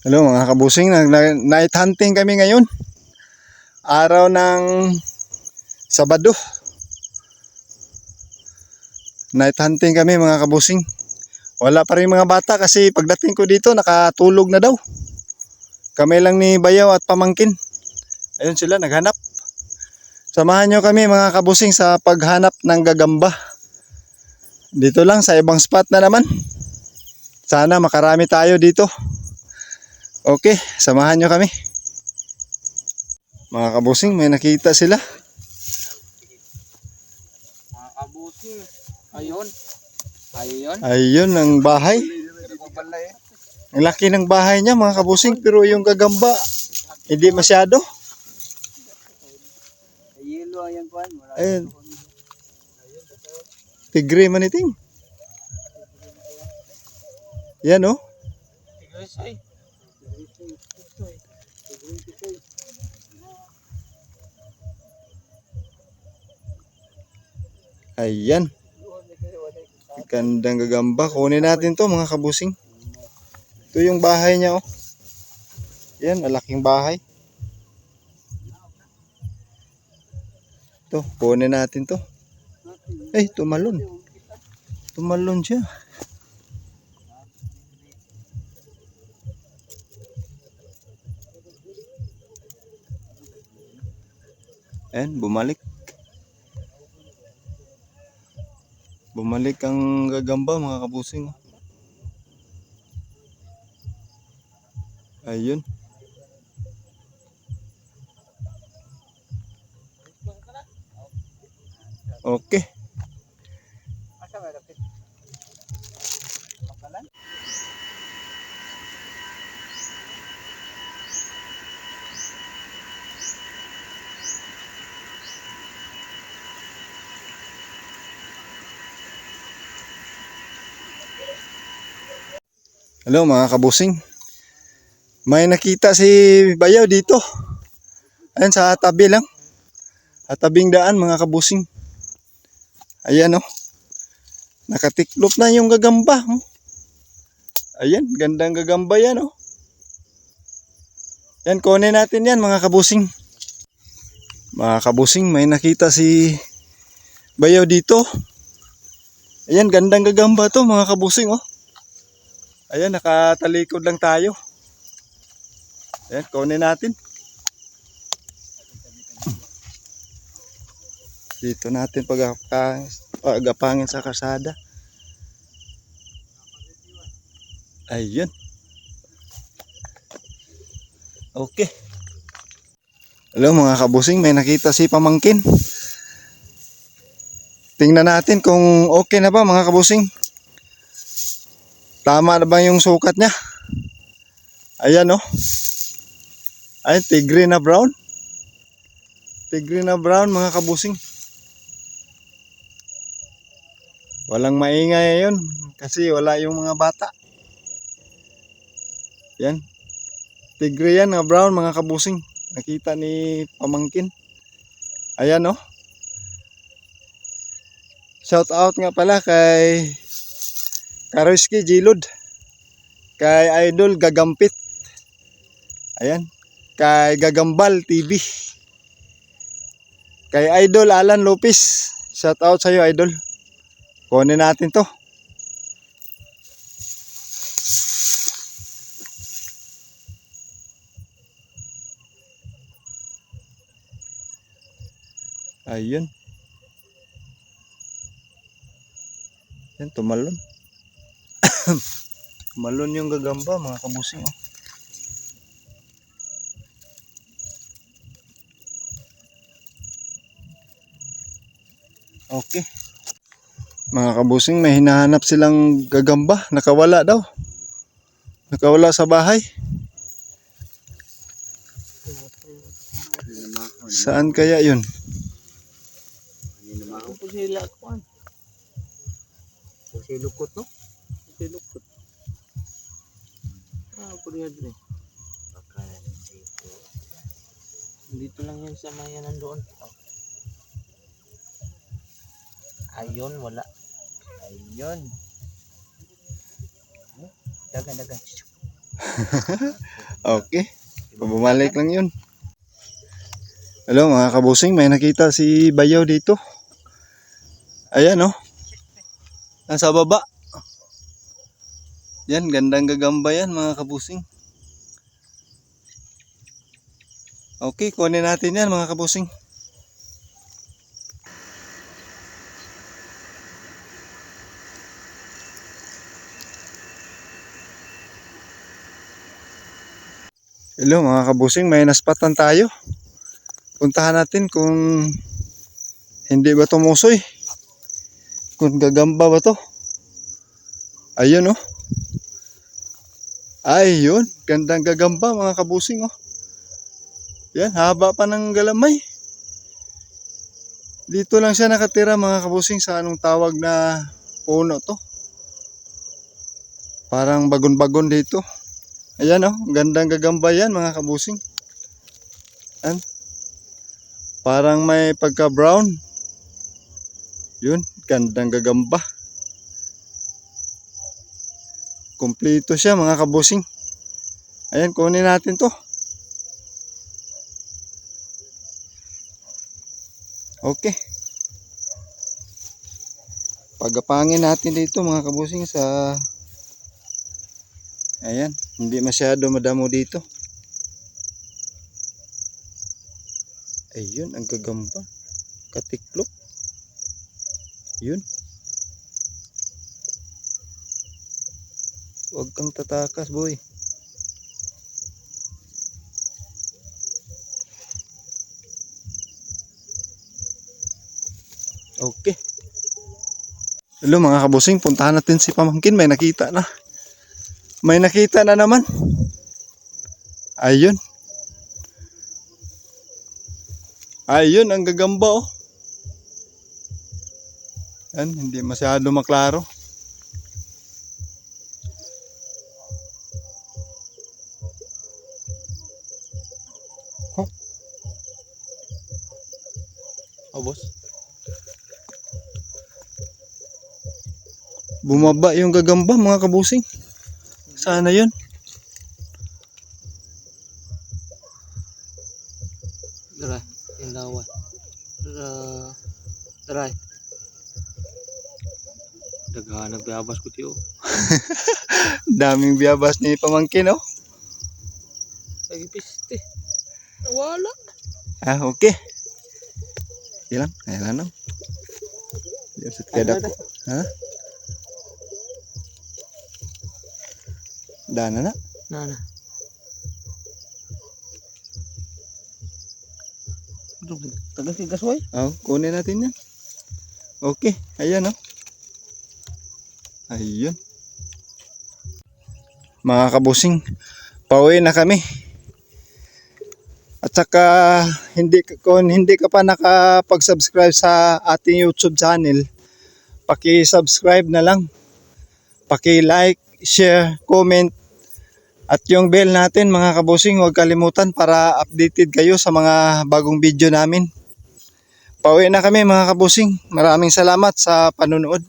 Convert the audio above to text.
Hello mga kabusing, night hunting kami ngayon. Araw ng Sabado. Night hunting kami mga kabusing. Wala pa rin mga bata kasi pagdating ko dito nakatulog na daw. Kami lang ni Bayaw at Pamangkin. Ayun sila naghanap. Samahan nyo kami mga kabusing sa paghanap ng gagamba. Dito lang sa ibang spot na naman. Sana makarami tayo dito. Okay, samahan nyo kami. Mga kabusing, may nakita sila. Mga kabuti. Ayun. Ayun. Ayun ang bahay. Ang laki ng bahay niya mga kabusing, pero yung gagamba, hindi masyado. Yelo ayan kuan. Ayun. Tigre maniting. Yan oh. Tigres ay. Ayan. Gandang gagamba. Kunin natin to mga kabusing. Ito yung bahay niya oh. Yan, malaking bahay. To, kunin natin to. Eh, tumalon. Tumalon siya. Ayan, bumalik. Bumalik ang gagamba mga kabusing. oh. Ayun. Okay. Hello mga kabusing. May nakita si Bayaw dito. Ayan sa tabi lang. Sa tabing daan mga kabusing. Ayan oh. Nakatiklop na yung gagamba. oh. Ayan, gandang gagamba yan oh. Yan, kunin natin yan mga kabusing. Mga kabusing, may nakita si Bayaw dito. Ayan, gandang gagamba to mga kabusing oh. Ayan, nakatalikod lang tayo. Ayan, kunin natin. Dito natin pagapang, pagapangin sa kasada. Ayun. Okay. Hello mga kabusing, may nakita si Pamangkin. Tingnan natin kung okay na ba mga kabusing. Tama na ba yung sukat niya? Ayan oh. Ay, tigre na brown. Tigre na brown mga kabusing. Walang maingay yun kasi wala yung mga bata. Yan. Tigre yan na brown mga kabusing. Nakita ni pamangkin. Ayan oh. Shout out nga pala kay Karoski Jilud. Kay Idol Gagampit. Ayan. Kay Gagambal TV. Kay Idol Alan Lopez. Shout out sa'yo Idol. Kunin natin to. Ayun. Yan, tumalon. Malon yung gagamba mga kabusing oh. Okay. Mga kabusing may hinahanap silang gagamba. Nakawala daw. Nakawala sa bahay. Saan kaya yun? Ako po sila kuan. Si lukot no? Si lukot. Ah, po diyan dire. Bakalan dito. Dito lang yan sa mayan nandoon. Ayun, wala. Ayun. Dagan, dagan. Okay. Bumalik lang yun. Hello mga kabusing, may nakita si Bayaw dito. Ayan oh. Nasa baba. Yan, gandang gagamba yan mga kabusing. Okay, kunin natin yan mga kabusing. Hello mga kabusing, may naspatan tayo. Puntahan natin kung hindi ba tumusoy. Kung gagamba ba to. Ayun oh. Ay, yun. Gandang gagamba mga kabusing oh. Yan, haba pa ng galamay. Dito lang siya nakatira mga kabusing sa anong tawag na puno to. Parang bagon-bagon dito. Ayan oh, gandang gagamba yan mga kabusing. Yan. Parang may pagka-brown. Yun, gandang gagamba. Kompleto siya mga kabusing. Ayan, kunin natin to. Okay. Pagapangin natin dito mga kabusing sa Ayan, hindi masyado madamo dito. Ayun, ang gagamba. Katiklop. Yun. Huwag kang tatakas, boy. Okay. Hello mga kabusing, puntahan natin si Pamangkin. May nakita na. May nakita na naman. Ayun. Ayun, ang gagamba oh. Yan, hindi masyado maklaro. Oh, boss. bumaba yung gagamba mga kabusing. Sana yun. Tara, yung lawa. Tara. Tara. Daghanag bayabas ko tiyo. Daming biyabas ni Pamangkin oh. Lagi piste. Nawala. Ah, okay. Ilang? Ayan lang. Yan sa kada ko. Ha? Dana na. Nana. Tagal kay gasway. Oh, kunin natin yan. Okay, ayan oh. Ayun. Mga kabusing, pauwi na kami. At saka hindi kung hindi ka pa nakapag-subscribe sa ating YouTube channel, paki-subscribe na lang. Paki-like, share, comment at yung bell natin mga kabusing, huwag kalimutan para updated kayo sa mga bagong video namin. Pauwi na kami mga kabusing. Maraming salamat sa panonood.